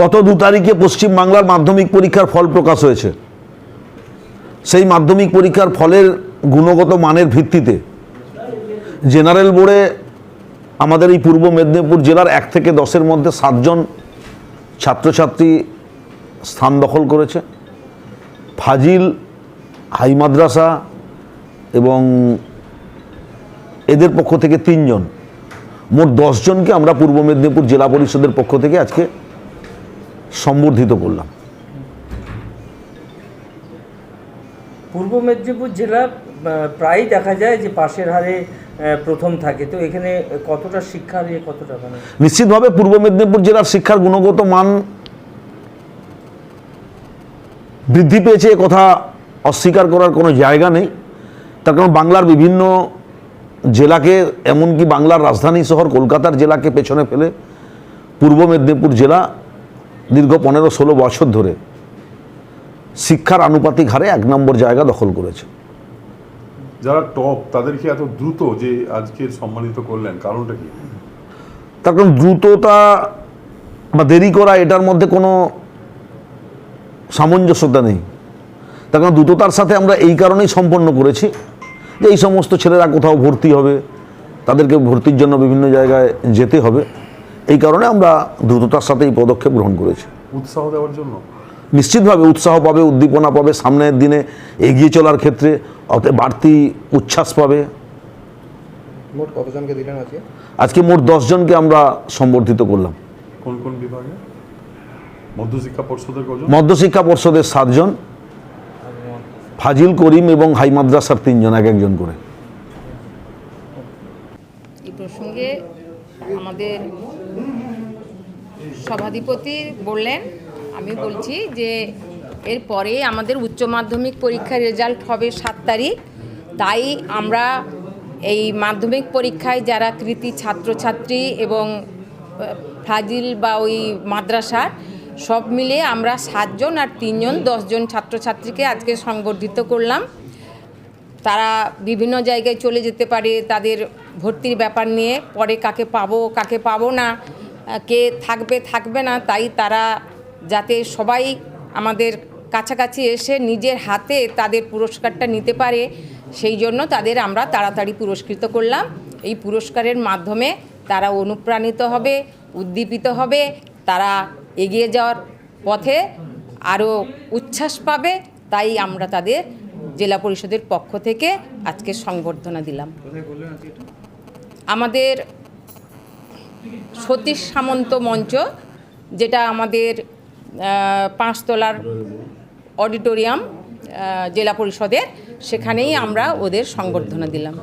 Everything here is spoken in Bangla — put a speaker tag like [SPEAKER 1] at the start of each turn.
[SPEAKER 1] গত দু তারিখে পশ্চিমবাংলার মাধ্যমিক পরীক্ষার ফল প্রকাশ হয়েছে। সেই মাধ্যমিক পরীক্ষার ফলের গুণগত মানের ভিত্তিতে জেনারেল বোর্ডে আমাদের এই পূর্ব মেদিনীপুর জেলার এক থেকে দশের মধ্যে সাতজন ছাত্রছাত্রী স্থান দখল করেছে। ফাজিল, হাই মাদ্রাসা এবং এদের পক্ষ থেকে তিনজন। মোট দশজনকে আমরা পূর্ব মেদিনীপুর জেলা পরিষদের পক্ষ থেকে আজকে সম্বর্ধিত করলাম
[SPEAKER 2] পূর্ব মেদিনীপুর জেলা প্রায়ই দেখা যায় যে পাশের হারে প্রথম থাকে। তো এখানে কতটা শিক্ষার ইয়ে কতটা মানে?
[SPEAKER 1] নিশ্চিতভাবে পূর্ব মেদিনীপুর জেলার শিক্ষার গুণগত মান বৃদ্ধি পেয়েছে কথা অস্বীকার করার কোনো জায়গা নেই। তার কারণ বাংলার বিভিন্ন জেলাকে এমনকি বাংলার রাজধানী শহর কলকাতার জেলাকে পেছনে ফেলে পূর্ব মেদিনীপুর জেলা দীর্ঘ পনেরো ষোলো বছর ধরে শিক্ষার আনুপাতিক হারে এক নম্বর জায়গা দখল করেছে।
[SPEAKER 3] যারা টপ তাদেরকে এত দ্রুত যে আজকে সম্মানিত করলেন? কারণটা কি?
[SPEAKER 1] তার কারণ দ্রুততা বা দেরি করা এটার মধ্যে কোনো সামঞ্জস্যতা নেই। তার কারণ দ্রুততার সাথে আমরা এই কারণেই সম্পন্ন করেছি যে এই সমস্ত ছেলেরা কোথাও ভর্তি হবে তাদেরকে ভর্তির জন্য বিভিন্ন জায়গায় যেতে হবে। এই কারণে আমরা দ্রুততার সাথে এই পদক্ষেপ গ্রহণ করেছি।
[SPEAKER 3] উৎসাহ দেওয়ার জন্য?
[SPEAKER 1] নিশ্চিতভাবে উৎসাহ পাবে উদ্দীপনা পাবে সামনের দিনে এগিয়ে চলার ক্ষেত্রে অত বাড়তি উচ্ছ্বাস পাবে।
[SPEAKER 4] মোট কতজনকে দিলেন আজকে?
[SPEAKER 1] আজকে মোট দশজনকে আমরা সম্বর্ধিত করলাম।
[SPEAKER 3] কোন কোন বিভাগে? মধ্যশিক্ষা পর্ষদের
[SPEAKER 1] মধ্যশিক্ষা পর্ষদের সাতজন ফাজিল করিম এবং হাই মাদ্রাসার তিনজন এক একজন করে।
[SPEAKER 5] এই প্রসঙ্গে আমাদের সভাধিপতি বললেন, আমি বলছি যে এরপরে আমাদের উচ্চ মাধ্যমিক পরীক্ষার রেজাল্ট হবে সাত তারিখ। তাই আমরা এই মাধ্যমিক পরীক্ষায় যারা কৃতি ছাত্রছাত্রী এবং ফাজিল বা ওই মাদ্রাসার সব মিলে আমরা সাতজন আর তিনজন, দশজন ছাত্রছাত্রীকে আজকে সংবর্ধিত করলাম। তারা বিভিন্ন জায়গায় চলে যেতে পারে, তাদের ভর্তির ব্যাপার নিয়ে, পরে কাকে পাবো কাকে পাবো না কে থাকবে থাকবে না তাই তারা যাতে সবাই আমাদের কাছাকাছি এসে নিজের হাতে তাদের পুরস্কারটা নিতে পারে সেই জন্য তাদের আমরা তাড়াতাড়ি পুরস্কৃত করলাম। এই পুরস্কারের মাধ্যমে তারা অনুপ্রাণিত হবে উদ্দীপিত হবে তারা এগিয়ে যাওয়ার পথে আরও উচ্ছ্বাস পাবে তাই আমরা তাদের জেলা পরিষদের পক্ষ থেকে আজকে সংবর্ধনা দিলাম। আমাদের সতীশ সামন্ত মঞ্চ যেটা আমাদের পাঁচতলার অডিটোরিয়াম জেলা পরিষদের সেখানেই আমরা ওদের সংবর্ধনা দিলাম।